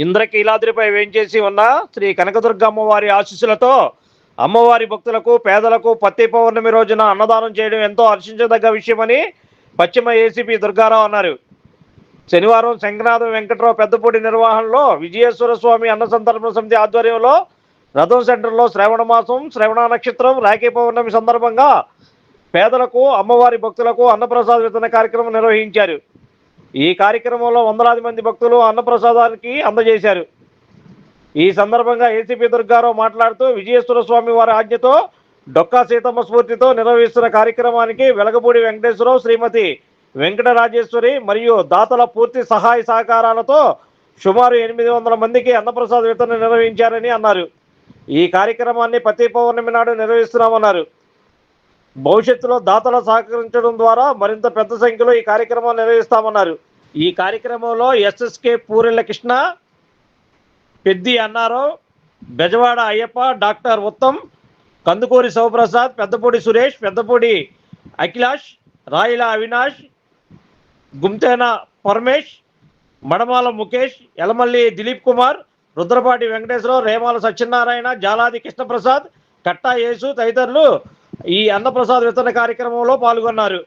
ఇంద్రకీలాద్రిపై వేంచేసి ఉన్న శ్రీ కనకదుర్గ అమ్మవారి ఆశీస్సులతో అమ్మవారి భక్తులకు పేదలకు పత్తి పౌర్ణమి రోజున అన్నదానం చేయడం ఎంతో హర్షించదగ్గ విషయమని పశ్చిమ ఏసీపీ దుర్గారావు అన్నారు. శనివారం శంకనాథం వెంకట్రావు పెద్దపూడి నిర్వహణలో విజయేశ్వర స్వామి అన్న సంతర్పణ సమితి ఆధ్వర్యంలో రథం సెంటర్లో శ్రవణ మాసం శ్రవణ నక్షత్రం రాఖీ పౌర్ణమి సందర్భంగా పేదలకు అమ్మవారి భక్తులకు అన్నప్రసాద వితరణ కార్యక్రమం నిర్వహించారు. ఈ కార్యక్రమంలో వందలాది మంది భక్తులు అన్నప్రసాదానికి అందజేశారు. ఈ సందర్భంగా ఏసీపీ దుర్గారావు మాట్లాడుతూ విజయేశ్వర స్వామి వారి ఆజ్ఞతో డొక్కా సీతమ్మ స్ఫూర్తితో నిర్వహిస్తున్న కార్యక్రమానికి వెలగపూడి వెంకటేశ్వరరావు శ్రీమతి వెంకటరాజేశ్వరి మరియు దాతల పూర్తి సహాయ సహకారాలతో సుమారు ఎనిమిది వందల మందికి అన్నప్రసాద్ వితరణ నిర్వహించారని అన్నారు. ఈ కార్యక్రమాన్ని ప్రతి పౌర్ణమి నాడు నిర్వహిస్తున్నామన్నారు. భవిష్యత్తులో దాతలు సహకరించడం ద్వారా మరింత పెద్ద సంఖ్యలో ఈ కార్యక్రమం నిర్వహిస్తామన్నారు. ఈ కార్యక్రమంలో ఎస్ఎస్కే పూరెళ్ళ కృష్ణ పెద్ది అన్నారావు బెజవాడ అయ్యప్ప డాక్టర్ ఉత్తమ్ కందుకూరి శివప్రసాద్ పెద్దపూడి సురేష్ పెద్దపూడి అఖిలాష్ రాయిల అవినాష్ గుంతేన పరమేష్ మడమాల ముఖేష్ ఎలమల్లి దిలీప్ కుమార్ రుద్రపాటి వెంకటేశ్వరరావు రేమాల సత్యనారాయణ జాలాది కృష్ణప్రసాద్ కట్టా యేసు తదితరులు ఈ అన్నప్రసాద్ వితరణ కార్యక్రమంలో పాల్గొన్నారు.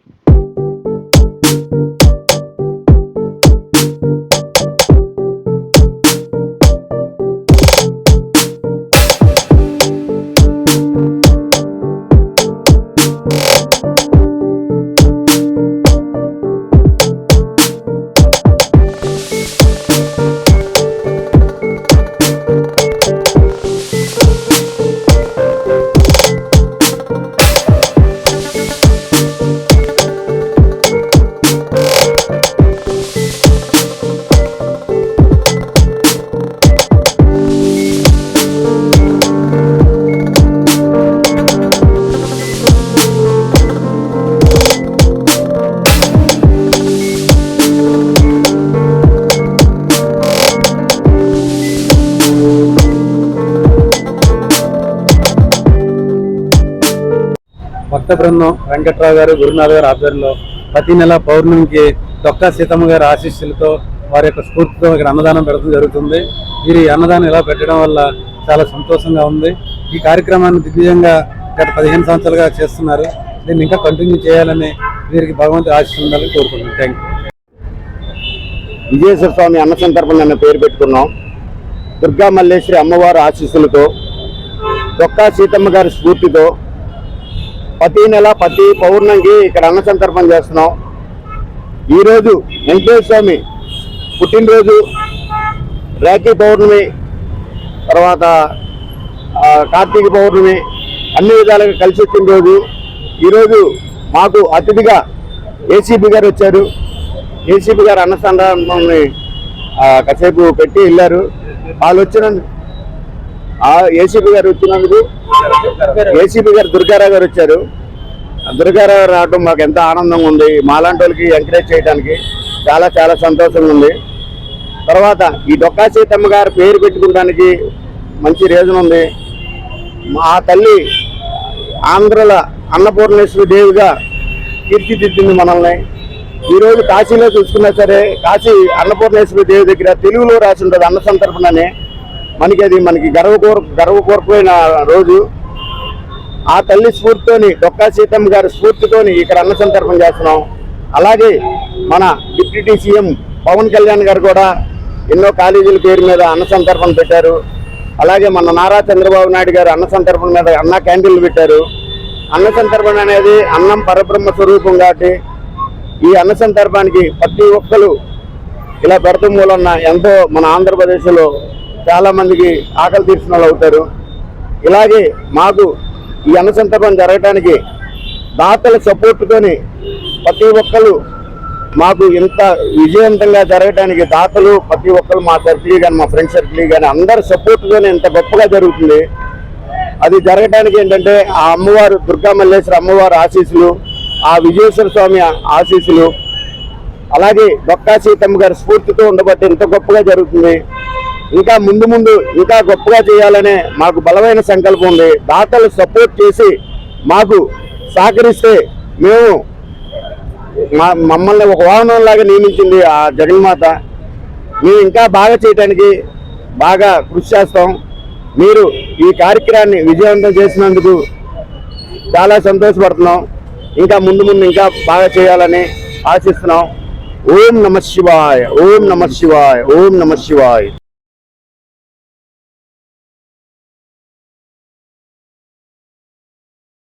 భక్త బృందం వెంకట్రావు గారు గురునాథ్ గారు ఆధ్వర్యంలో ప్రతి నెల పౌర్ణమికి డొక్కా సీతమ్మ గారి ఆశీస్సులతో వారి యొక్క స్ఫూర్తితో ఇక్కడ అన్నదానం పెడతం జరుగుతుంది. వీరి అన్నదానం ఇలా పెట్టడం వల్ల చాలా సంతోషంగా ఉంది. ఈ కార్యక్రమాన్ని దిగ్విజయంగా గత పదిహేను సంవత్సరాలుగా చేస్తున్నారు. దీన్ని ఇంకా కంటిన్యూ చేయాలని వీరికి భగవంతు ఆశిస్తుందని కోరుకుంటున్నాను థ్యాంక్ యూ విజయేశ్వర స్వామి అన్న సందర్భం అన్న పేరు పెట్టుకున్నాం. దుర్గా మల్లేశ్వరి అమ్మవారి ఆశీస్సులతో దొక్కా సీతమ్మ గారి స్ఫూర్తితో ప్రతి నెల ప్రతి పౌర్ణంకి ఇక్కడ అన్న సందర్భం చేస్తున్నాం. ఈరోజు వెంకటేశ్వర స్వామి పుట్టినరోజు రాఖీ పౌర్ణమి తర్వాత కార్తీక పౌర్ణమి అన్ని విధాలుగా కలిసి వచ్చిన రోజు ఈరోజు మాకు అతిథిగా ఏసీబీ గారు వచ్చారు. ఏసీబీ గారు అన్న సందర్భంని కాసేపు పెట్టి వెళ్ళారు. వాళ్ళు వచ్చిన ఏసీబీ గారు వచ్చినందుకు ఏసీబీ గారు దుర్గారావు గారు వచ్చారు. దుర్గారావు గారు రావడం మాకు ఎంత ఆనందంగా ఉంది. మాలాంటి వాళ్ళకి ఎంకరేజ్ చేయడానికి చాలా చాలా సంతోషంగా ఉంది. తర్వాత ఈ డొక్కా సీతమ్మ గారు పేరు పెట్టుకోవడానికి మంచి రీజన్ ఉంది. మా తల్లి ఆంధ్రల అన్నపూర్ణేశ్వరి దేవిగా తీర్చిదిద్దింది మనల్ని. ఈరోజు కాశీలో చూసుకున్నా సరే కాశీ అన్నపూర్ణేశ్వరి దేవి దగ్గర తెలుగులో రాసి ఉంటుంది అన్న సంతర్పణ అని మనకి అది మనకి గర్వకూర గర్వపూర్వకమైన రోజు ఆ తల్లి స్ఫూర్తితోని డొక్కా సీతమ్మ గారి స్ఫూర్తితోని ఇక్కడ అన్న సందర్భం చేస్తున్నాం. అలాగే మన డిప్యూటీ సీఎం పవన్ కళ్యాణ్ గారు కూడా ఎన్నో కాలేజీల పేరు మీద అన్న సందర్భం పెట్టారు. అలాగే మన నారా చంద్రబాబు నాయుడు గారు అన్న సందర్భం మీద అన్న క్యాండిల్ పెట్టారు. అన్న సందర్భం అనేది అన్నం పరబ్రహ్మ స్వరూపం కాబట్టి ఈ అన్న సందర్భానికి ప్రతి ఒక్కరు ఇలా పెడతం మూలన్న ఎంతో మన ఆంధ్రప్రదేశ్లో చాలా మందికి ఆకలి తీర్చిన వాళ్ళు అవుతారు. ఇలాగే మాకు ఈ అన్న సందర్భం జరగడానికి దాతల సపోర్టుతోని ప్రతి ఒక్కరు మాకు ఇంత విజయవంతంగా జరగడానికి దాతలు ప్రతి ఒక్కరు మా సర్కిల్ కానీ మా ఫ్రెండ్ సర్కిల్ కానీ అందరి సపోర్టుతోనే ఇంత గొప్పగా జరుగుతుంది. అది జరగడానికి ఏంటంటే ఆ అమ్మవారు దుర్గా మల్లేశ్వర అమ్మవారి ఆశీస్సులు ఆ విజయేశ్వర స్వామి ఆశీస్సులు అలాగే బొక్కా సీతమ్మ గారి స్ఫూర్తితో ఉండబట్టి ఇంత గొప్పగా జరుగుతుంది. ఇంకా ముందు ముందు ఇంకా గొప్పగా చేయాలనే మాకు బలమైన సంకల్పం ఉంది. దాతలు సపోర్ట్ చేసి మాకు సహకరిస్తే మేము మా మమ్మల్ని ఒక వాహనంలాగా నియమించింది ఆ జగన్మాత. మేము ఇంకా బాగా చేయడానికి బాగా కృషి చేస్తాం. మీరు ఈ కార్యక్రమాన్ని విజయవంతం చేసినందుకు చాలా సంతోషపడుతున్నాం. ఇంకా ముందు ముందు ఇంకా బాగా చేయాలని ఆశిస్తున్నాం. ఓం నమ శివాయ ఓం నమ శివాయ ఓం నమ శివాయ.